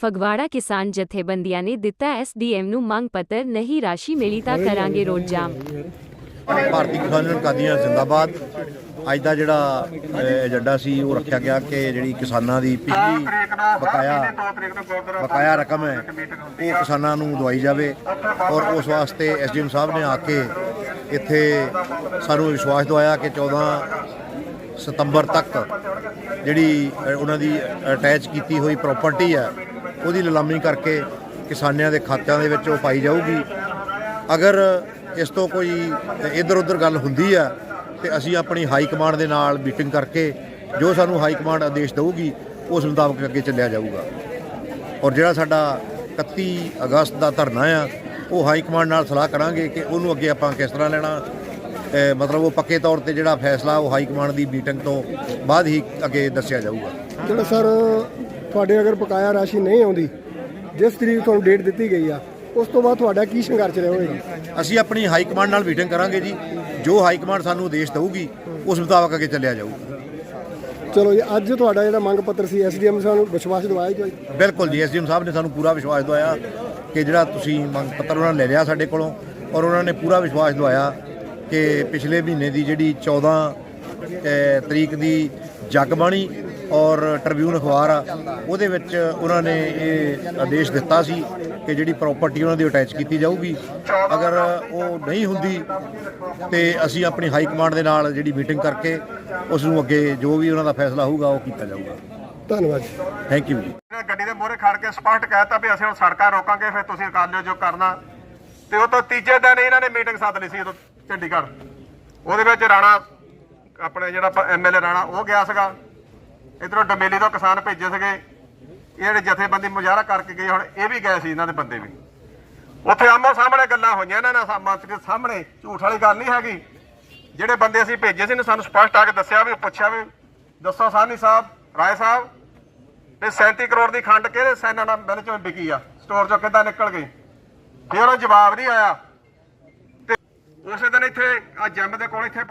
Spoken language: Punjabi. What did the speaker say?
ਫਗਵਾੜਾ ਕਿਸਾਨ ਜਥੇਬੰਦੀਆਂ ਨੇ ਦਿੱਤਾ ਐਸਡੀਐਮ ਨੂੰ ਮੰਗ ਪੱਤਰ ਨਹੀਂ ਰਾਸ਼ੀ ਮਿਲੀ ਤਾਂ ਕਰਾਂਗੇ ਰੋਡ ਜਾਮ। ਭਾਰਤੀ ਕਿਸਾਨ ਯੂਨੀਅਨ ਕਾਦੀਆਂ ਜਿੰਦਾਬਾਦ ਅੱਜ ਦਾ ਜਿਹੜਾ ਏਜੰਡਾ ਸੀ ਉਹ ਰੱਖਿਆ ਗਿਆ ਕਿ ਜਿਹੜੀ ਕਿਸਾਨਾਂ ਦੀ ਪਿਛਲੀ ਬਕਾਇਆ ਬਕਾਇਆ ਰਕਮ ਹੈ ਉਹ ਕਿਸਾਨਾਂ ਨੂੰ ਦਵਾਈ ਜਾਵੇ। ਔਰ ਉਸ ਵਾਸਤੇ ਐਸਡੀਐਮ ਸਾਹਿਬ ਨੇ ਆ ਕੇ ਇੱਥੇ ਸਾਨੂੰ ਵਿਸ਼ਵਾਸ ਦਵਾਇਆ ਕਿ 14 ਸਤੰਬਰ ਤੱਕ ਜਿਹੜੀ ਉਹਨਾਂ ਦੀ ਅਟੈਚ ਕੀਤੀ ਹੋਈ ਪ੍ਰਾਪਰਟੀ ਹੈ ਉਹਦੀ ਨਿਲਾਮੀ ਕਰਕੇ ਕਿਸਾਨਾਂ ਦੇ ਖਾਤਿਆਂ ਦੇ ਵਿੱਚ ਉਹ ਪਾਈ ਜਾਊਗੀ। ਅਗਰ ਇਸ ਤੋਂ ਕੋਈ ਇਧਰ ਉਧਰ ਗੱਲ ਹੁੰਦੀ ਆ, ਤੇ ਅਸੀਂ ਆਪਣੀ ਹਾਈ ਕਮਾਂਡ ਦੇ ਨਾਲ ਮੀਟਿੰਗ ਕਰਕੇ ਜੋ ਸਾਨੂੰ ਹਾਈ ਕਮਾਂਡ ਆਦੇਸ਼ ਦੇਊਗੀ, ਉਸ ਮੁਤਾਬਕ ਅੱਗੇ ਚੱਲਿਆ ਜਾਊਗਾ। ਔਰ ਜਿਹੜਾ ਸਾਡਾ 31 ਅਗਸਤ ਦਾ ਧਰਨਾ ਆ, ਉਹ ਹਾਈ ਕਮਾਂਡ ਨਾਲ ਸਲਾਹ ਕਰਾਂਗੇ ਕਿ ਉਹਨੂੰ ਅੱਗੇ ਆਪਾਂ ਕਿਸ ਤਰ੍ਹਾਂ ਲੈਣਾ। ਮਤਲਬ ਉਹ ਪੱਕੇ ਤੌਰ ਤੇ ਜਿਹੜਾ ਫੈਸਲਾ ਉਹ ਹਾਈ ਕਮਾਂਡ ਦੀ ਮੀਟਿੰਗ ਤੋਂ ਬਾਅਦ ਹੀ ਅੱਗੇ ਦੱਸਿਆ ਜਾਊਗਾ। ਜਿਹੜਾ ਸਰ ਤੁਹਾਡੇ ਅਗਰ ਬਕਾਇਆ ਰਾਸ਼ੀ ਨਹੀਂ ਆਉਂਦੀ ਜਿਸ ਤਰੀਕ ਤੁਹਾਨੂੰ ਡੇਟ ਦਿੱਤੀ ਗਈ ਆ ਉਸ ਤੋਂ ਬਾਅਦ ਤੁਹਾਡਾ ਕੀ ਸੰਘਰਸ਼ ਰਿਹਾ ਹੋਵੇਗਾ ਅਸੀਂ ਆਪਣੀ ਹਾਈ ਕਮਾਂਡ ਨਾਲ ਮੀਟਿੰਗ ਕਰਾਂਗੇ ਜੀ। ਜੋ ਹਾਈ ਕਮਾਂਡ ਸਾਨੂੰ ਆਦੇਸ਼ ਦਊਗੀ ਉਸ ਮੁਤਾਬਕ ਅੱਗੇ ਚੱਲਿਆ ਜਾਊਗਾ ਚਲੋ ਜੀ ਅੱਜ ਤੁਹਾਡਾ ਜਿਹੜਾ ਮੰਗ ਪੱਤਰ ਸੀ ਐਸਡੀਐਮ ਸਾਨੂੰ ਵਿਸ਼ਵਾਸ ਦਿਵਾਇਆ ਜੀ? ਬਿਲਕੁਲ ਜੀ ਐਸਡੀਐਮ ਸਾਹਿਬ ਨੇ ਸਾਨੂੰ ਪੂਰਾ ਵਿਸ਼ਵਾਸ ਦਵਾਇਆ ਕਿ ਜਿਹੜਾ ਤੁਸੀਂ ਮੰਗ ਪੱਤਰ ਉਹਨਾਂ ਨੇ ਲੈ ਲਿਆ ਸਾਡੇ ਕੋਲੋਂ ਔਰ ਉਹਨਾਂ ਨੇ ਪੂਰਾ ਵਿਸ਼ਵਾਸ ਦਵਾਇਆ ਕਿ ਪਿਛਲੇ ਮਹੀਨੇ ਦੀ ਜਿਹੜੀ 14 ਅਹ, ਤਰੀਕ ਦੀ ਜਗਬਾਣੀ ਔਰ ਟ੍ਰਿਬਿਊਨ ਅਖਬਾਰ ਆ ਉਹਦੇ ਵਿੱਚ ਉਹਨਾਂ ਨੇ ਇਹ ਆਦੇਸ਼ ਦਿੱਤਾ ਸੀ ਕਿ ਜਿਹੜੀ ਪ੍ਰਾਪਰਟੀ ਉਹਨਾਂ ਦੀ ਅਟੈਚ ਕੀਤੀ ਜਾਊਗੀ ਅਗਰ ਉਹ ਨਹੀਂ ਹੁੰਦੀ ਤੇ ਅਸੀਂ ਆਪਣੀ ਹਾਈ ਕਮਾਂਡ ਦੇ ਨਾਲ ਜਿਹੜੀ ਮੀਟਿੰਗ ਕਰਕੇ ਉਸ ਨੂੰ ਅੱਗੇ ਜੋ ਵੀ ਉਹਨਾਂ ਦਾ ਫੈਸਲਾ ਹੋਊਗਾ ਉਹ ਕੀਤਾ ਜਾਊਗਾ। ਧੰਨਵਾਦ ਜੀ। ਥੈਂਕ ਯੂ ਜੀ। ਇਹਨੇ ਗੱਡੀ ਦੇ ਮੂਹਰੇ ਖੜ ਕੇ ਸਪਸ਼ਟ ਕਹਿਤਾ ਵੀ ਅਸੀਂ ਹੁਣ ਸੜਕਾਂ ਰੋਕਾਂਗੇ ਫਿਰ ਤੁਸੀਂ ਕਰ ਲਿਓ ਜੋ ਕਰਨਾ। ਤੇ ਉਹ ਤੋਂ ਤੀਜੇ ਦਿਨ ਇਹਨਾਂ ਨੇ ਮੀਟਿੰਗ ਸੱਦ ਲਈ ਸੀ ਉਦੋਂ ਚੰਡੀਗੜ੍ਹ। ਉਹਦੇ ਵਿੱਚ ਰਾਣਾ ਆਪਣੇ ਜਿਹੜਾ ਐਮਐਲਏ ਰਾਣਾ ਉਹ ਗਿਆ ਸੀਗਾ। ਇਧਰੋਂ ਡਮੇਲੀ ਤੋਂ ਕਿਸਾਨ ਭੇਜੇ ਸੀਗੇ। ਇਹ ਜਿਹੜੇ ਜਥੇਬੰਦੀ ਮੁਜ਼ਾਹਰਾ ਕਰਕੇ ਗਏ ਹੁਣ, ਇਹ ਵੀ ਗਏ ਸੀ ਇਹਨਾਂ ਦੇ ਬੰਦੇ ਵੀ। ਉੱਥੇ ਆਮੋ ਸਾਹਮਣੇ ਗੱਲਾਂ ਹੋਈਆਂ ਇਹਨਾਂ ਨਾਲ ਸਾ- ਦੇ ਸਾਹਮਣੇ ਝੂਠ ਵਾਲੀ ਗੱਲ ਨਹੀਂ ਹੈਗੀ। ਜਿਹੜੇ ਬੰਦੇ ਅਸੀਂ ਭੇਜੇ ਸੀ ਨੇ, ਸਾਨੂੰ ਸਪਸ਼ਟ ਆ ਕੇ ਦੱਸਿਆ ਵੀ, ਪੁੱਛਿਆ ਵੀ, ਦੱਸੋ ਸਾਹਨੀ ਸਾਹਿਬ, ਰਾਏ ਸਾਹਿਬ, ਵੀ 37 ਕਰੋੜ ਦੀ ਖੰਡ ਕਿਹੜੇ ਸੈਨਾ ਨਾਲ ਮਿਲ ਚੋਂ ਵਿਕੀ ਆ? ਸਟੋਰ ਚੋਂ ਕਿੱਦਾਂ ਨਿਕਲ ਗਈ? ਫਿਰ ਉਹ ਜਵਾਬ ਨਹੀਂ ਆਇਆ। ਤੇ ਉਸੇ ਦਿਨ ਇੱਥੇ ਆ ਜਿਮ ਦੇ ਕੋਲ ਇੱਥੇ